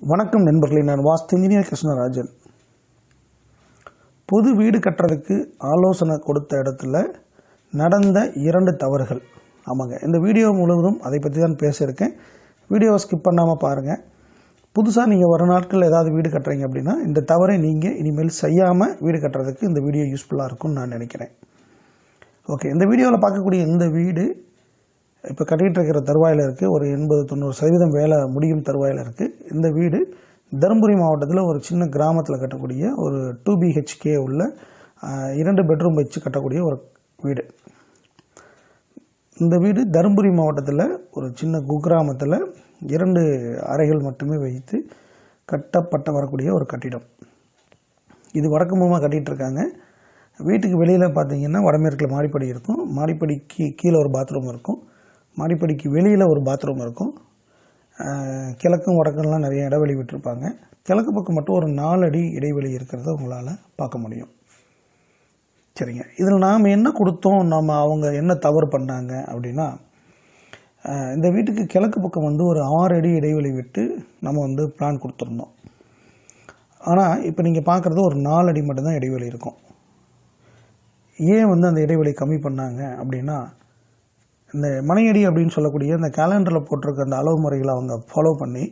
வணக்கம் நண்பர்களே நான் வாஸ்து இன்ஜினியர் கிருஷ்ணராஜன். புது வீடு கட்டுறதுக்கு ஆலோசனை கொடுத்த இடத்துல நடந்த இரண்டு தவறுகள். ஆமாங்க இந்த வீடியோ முழுவதும் அதை பற்றி தான் பேசியிருக்கேன். வீடியோவை ஸ்கிப் பண்ணாமல் பாருங்கள் புதுசாக நீங்கள் வர நாட்கள் ஏதாவது வீடு கட்டுறீங்க அப்படின்னா இந்த தவறை நீங்கள் இனிமேல் செய்யாமல் வீடு கட்டுறதுக்கு இந்த வீடியோ யூஸ்ஃபுல்லாக இருக்கும்னு நான் நினைக்கிறேன். ஓகே இந்த வீடியோவில் பார்க்கக்கூடிய இந்த வீடு இப்போ கட்டிகிட்டு இருக்கிற தருவாயில் இருக்குது ஒரு எண்பது தொண்ணூறு சதவீதம் வேலை முடியும் தருவாயில் இருக்குது இந்த வீடு தருமபுரி மாவட்டத்தில் ஒரு சின்ன கிராமத்தில் கட்டக்கூடிய ஒரு டூ பிஹெச்கே உள்ள இரண்டு பெட்ரூம் வச்சு கட்டக்கூடிய ஒரு வீடு. இந்த வீடு தருமபுரி மாவட்டத்தில் ஒரு சின்ன குக்கிராமத்தில் இரண்டு அறைகள் மட்டுமே வைத்து கட்டப்பட்ட வரக்கூடிய ஒரு கட்டிடம். இது வடக்கு மூலமாக கட்டிகிட்டு இருக்காங்க. வீட்டுக்கு வெளியில் பார்த்தீங்கன்னா வடமேற்கில் மாடிப்படி இருக்கும். மாடிப்படிக்கு கீழே ஒரு பாத்ரூம் இருக்கும். மாடிப்படிக்கு வெளியில் ஒரு பாத்ரூம் இருக்கும். கிழக்கும் வடக்கும்லாம் நிறைய இடைவெளி விட்டுருப்பாங்க. கிழக்கு பக்கம் மட்டும் ஒரு நாலு அடி இடைவெளி இருக்கிறத உங்களால் பார்க்க முடியும். சரிங்க. இதில் நாம் என்ன கொடுத்தோம்? நம்ம அவங்க என்ன தவறு பண்ணாங்க அப்படின்னா இந்த வீட்டுக்கு கிழக்கு பக்கம் வந்து ஒரு ஆறு அடி இடைவெளி விட்டு நம்ம வந்து பிளான் கொடுத்துருந்தோம். ஆனால் இப்போ நீங்கள் பார்க்குறது ஒரு நாலு அடி மட்டும்தான் இடைவெளி இருக்கும். ஏன் வந்து அந்த இடைவெளி கம்மி பண்ணாங்க அப்படின்னா இந்த மனையடி அப்படின்னு சொல்லக்கூடிய இந்த கேலண்டரில் போட்டிருக்க அந்த அளவு முறைகளை அவங்க ஃபாலோ பண்ணி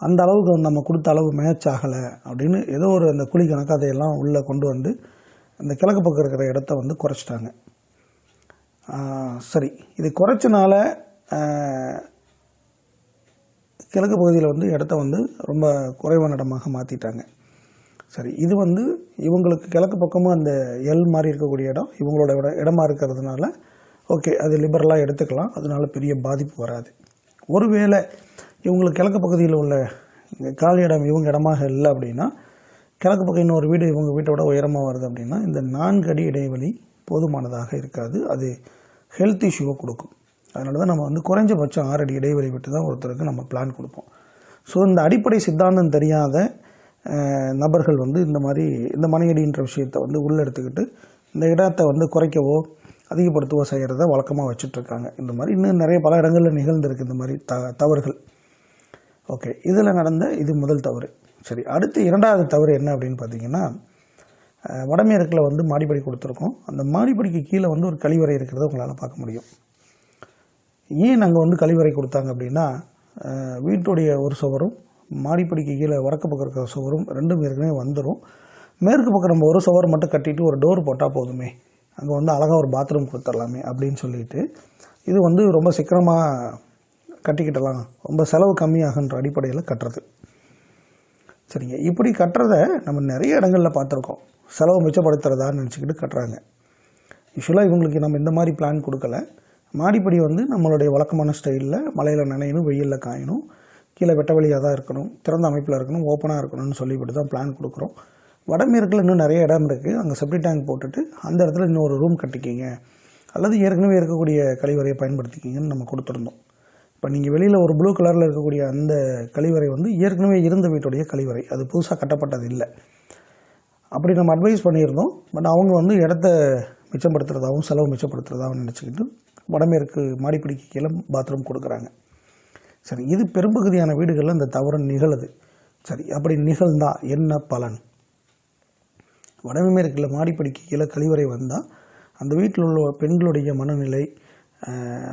அந்த அளவுக்கு வந்து நம்ம கொடுத்த அளவு மேட்ச் ஆகலை அப்படின்னு ஏதோ ஒரு அந்த குழி கணக்கு அதையெல்லாம் உள்ளே கொண்டு வந்து அந்த கிழக்கு பக்கம் இருக்கிற இடத்த வந்து குறைச்சிட்டாங்க. சரி. இது குறைச்சனால கிழக்கு பகுதியில் வந்து இடத்த வந்து ரொம்ப குறைவான இடமாக மாற்றிட்டாங்க சரி இது வந்து இவங்களுக்கு கிழக்கு பக்கமும் அந்த எல் மாதிரி இருக்கக்கூடிய இடம் இவங்களோட இட இடமா இருக்கிறதுனால ஓகே அது லிபரலாக எடுத்துக்கலாம். அதனால் பெரிய பாதிப்பு வராது. ஒருவேளை இவங்களுக்கு கிழக்கு பகுதியில் உள்ள இந்த காலி இடம் இவங்க இடமாக இல்லை அப்படின்னா கிழக்கு பக்கம் இன்னொரு வீடு இவங்க வீட்டோட உயரமாக வருது அப்படின்னா இந்த நான்கு அடி இடைவெளி போதுமானதாக இருக்காது. அது ஹெல்த் இஷ்யூவை கொடுக்கும். அதனால தான் நம்ம வந்து குறைஞ்சபட்சம் ஆறு அடி இடைவெளி விட்டு தான் ஒருத்தருக்கு நம்ம பிளான் கொடுப்போம். ஸோ இந்த அடிப்படை சித்தாந்தம் தெரியாத நபர்கள் வந்து இந்த மாதிரி இந்த மனையடின்ற விஷயத்தை வந்து உள்ளெடுத்துக்கிட்டு இந்த இடத்தை வந்து குறைக்கவோ அதிகப்படுத்தவோ செய்கிறத வழக்கமாக வச்சுட்ருக்காங்க. இந்த மாதிரி இன்னும் நிறைய பல இடங்களில் நிகழ்ந்திருக்கு இந்த மாதிரி த தவறுகள். ஓகே இதில் நடந்த இது முதல் தவறு. சரி அடுத்து இரண்டாவது தவறு என்ன அப்படின்னு பார்த்தீங்கன்னா வடமேற்கில் வந்து மாடிப்படி கொடுத்துருக்கோம். அந்த மாடிப்படிக்கு கீழே வந்து ஒரு கழிவறை இருக்கிறத உங்களால் பார்க்க முடியும். ஏன் நாங்கள் வந்து கழிவறை கொடுத்தாங்க அப்படின்னா வீட்டுடைய ஒரு சுவரும் மாடிப்படிக்கு கீழே வடக்கு பக்கம் இருக்கிற சுவரும் ரெண்டும் ஏற்கனவே வந்துடும் மேற்கு பக்கம் நம்ம ஒரு சுவர் மட்டும் கட்டிட்டு ஒரு டோர் போட்டால் போதுமே. அங்கே வந்து அழகாக ஒரு பாத்ரூம் கொடுத்துடலாமே அப்படின்னு சொல்லிட்டு இது வந்து ரொம்ப சீக்கிரமாக கட்டிக்கிட்டலாம். ரொம்ப செலவு கம்மியாகுன்ற அடிப்படையில் கட்டுறது. சரிங்க. இப்படி கட்டுறத நம்ம நிறைய இடங்களில் பார்த்துருக்கோம். செலவு மிச்சப்படுத்துறதான்னு நினச்சிக்கிட்டு கட்டுறாங்க. யூஸ்வலாக இவங்களுக்கு நம்ம இந்த மாதிரி பிளான் கொடுக்கல. மாடிப்படி வந்து நம்மளுடைய வழக்கமான ஸ்டைலில் மழையில் நனையணும் வெயிலில் காயணும் கீழே வெட்ட வழியாக தான் இருக்கணும் திறந்த அமைப்பில் இருக்கணும் ஓப்பனாக இருக்கணும்னு சொல்லிவிட்டு தான் பிளான் கொடுக்குறோம். வடமேற்கில் இன்னும் நிறைய இடம் இருக்குது அங்கே செப்டி டேங்க் போட்டுட்டு அந்த இடத்துல இன்னொரு ரூம் கட்டிக்கிங்க. அல்லது ஏற்கனவே இருக்கக்கூடிய கழிவறையை பயன்படுத்திக்கிங்கன்னு நம்ம கொடுத்துருந்தோம். இப்போ நீங்கள் வெளியில் ஒரு ப்ளூ கலரில் இருக்கக்கூடிய அந்த கழிவறை வந்து ஏற்கனவே இருந்த வீட்டுடைய கழிவறை. அது புதுசாக கட்டப்பட்டது இல்லை. அப்படி நம்ம அட்வைஸ் பண்ணியிருந்தோம். பட் அவங்க வந்து இடத்த மிச்சப்படுத்துறதாகவும் செலவு மிச்சப்படுத்துறதாகவும் நினச்சிக்கிட்டு வடமேற்கு மாடிப்பிடிக்கு கீழே பாத்ரூம் கொடுக்குறாங்க. சரி இது பெரும்பகுதியான வீடுகளில் இந்த தவறு நிகழுது. சரி அப்படி நிகழ்ந்தால் என்ன பலன்? வடமேற்கில் மாடிப்படிக்கு கீழே கழிவறை வந்தால் அந்த வீட்டில் உள்ள பெண்களுடைய மனநிலை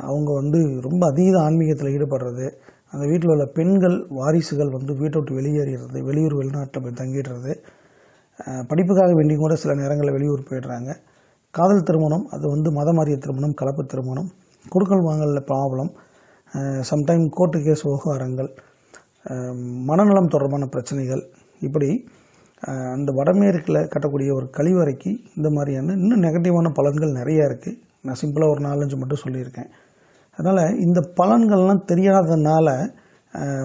அவங்க வந்து ரொம்ப அதீத ஆன்மீகத்தில் ஈடுபடுறது அந்த வீட்டில் உள்ள பெண்கள் வாரிசுகள் வந்து வீட்டை விட்டு வெளியேறிடுறது வெளியூர் வெளிநாட்டில் போய் தங்கிடுறது படிப்புக்காக வேண்டி கூட சில நேரங்களில் வெளியூர் போயிடுறாங்க. காதல் திருமணம் அது வந்து மத மாறிய திருமணம் கலப்பு திருமணம் கொடுக்கல் வாங்கலில் ப்ராப்ளம் சம்டைம் கோர்ட்டு கேஸ் விவகாரங்கள் மனநலம் தொடர்பான பிரச்சனைகள் இப்படி அந்த வடமேற்கில் கட்டக்கூடிய ஒரு கழிவறைக்கு இந்த மாதிரியான இன்னும் நெகட்டிவான பலன்கள் நிறையா இருக்குது நான் சிம்பிளாக ஒரு நாலஞ்சு மட்டும் சொல்லியிருக்கேன். அதனால் இந்த பலன்கள்லாம் தெரியாதனால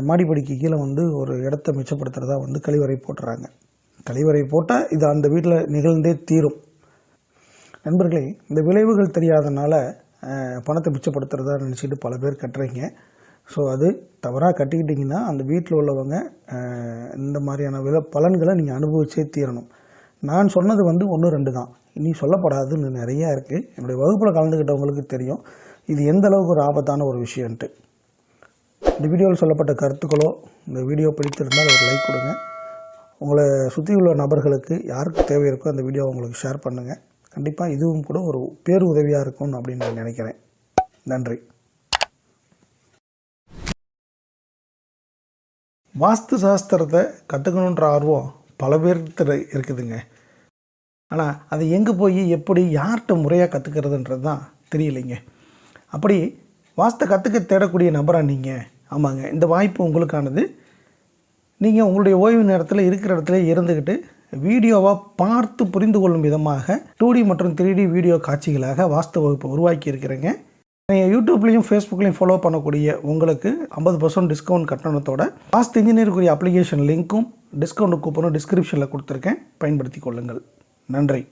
மாடிப்படிக்கு கீழே வந்து ஒரு இடத்த மிச்சப்படுத்துகிறதா வந்து கழிவறை போட்டுறாங்க. கழிவறை போட்டால் இது அந்த வீட்டில் நிகழ்ந்தே தீரும். நண்பர்களே இந்த விளைவுகள் தெரியாதனால பணத்தை மிச்சப்படுத்துறதா நினச்சிட்டு பல பேர் கட்டுறீங்க. ஸோ அது தவறாக கட்டிக்கிட்டிங்கன்னா அந்த வீட்டில் உள்ளவங்க இந்த மாதிரியான வில பலன்களை நீங்கள் அனுபவிச்சே தீரணும். நான் சொன்னது வந்து ஒன்று ரெண்டு தான். இனி சொல்லப்படாதுன்னு நிறையா இருக்குது என்னுடைய வகுப்பில் கலந்துக்கிட்டவங்களுக்கு தெரியும். இது எந்த அளவுக்கு ஒரு ஆபத்தான ஒரு விஷயன்ட்டு இந்த வீடியோவில் சொல்லப்பட்ட கருத்துக்களோ இந்த வீடியோ பிடித்திருந்தால் ஒரு லைக் கொடுங்க. உங்களை சுற்றி உள்ள நபர்களுக்கு யாருக்கு தேவை இருக்கோ அந்த வீடியோவை உங்களுக்கு ஷேர் பண்ணுங்கள் கண்டிப்பாக இதுவும் கூட ஒரு பேர் உதவியாக இருக்கும் அப்படின்னு நான் நினைக்கிறேன். நன்றி. வாஸ்து சாஸ்திரத்தை கற்றுக்கணுன்ற ஆர்வம் பல பேர்கிட்ட இருக்குதுங்க. ஆனால் அதை எங்கே போய் எப்படி யார்கிட்ட முறையாக கற்றுக்கிறதுன்றது தான் தெரியலைங்க. அப்படி வாஸ்து கற்றுக்க தேடக்கூடிய நபராக நீங்கள் ஆமாங்க. இந்த வாய்ப்பு உங்களுக்கானது. நீங்கள் உங்களுடைய ஓய்வு நேரத்தில் இருக்கிற இடத்துல இருந்துக்கிட்டு வீடியோவாக பார்த்து புரிந்து கொள்ளும் விதமாக டூ டி மற்றும் த்ரீ டி வீடியோ காட்சிகளாக வாஸ்து வகுப்பு உருவாக்கி இருக்கிறேங்க. நீங்கள் யூடியூப்லேயும் ஃபேஸ்புக்லேயும் ஃபாலோ பண்ணக்கூடிய உங்களுக்கு ஐம்பது பர்சன்ட் டிஸ்கவுண்ட் கட்டணத்தோட வாஸ்து இன்ஜினியருக்குரிய அப்ளிகேஷன் லிங்க்கும் டிஸ்கவுண்ட் கூப்பனும் டிஸ்கிரிப்ஷனில் கொடுத்துருக்கேன். பயன்படுத்தி கொள்ளுங்கள். நன்றி.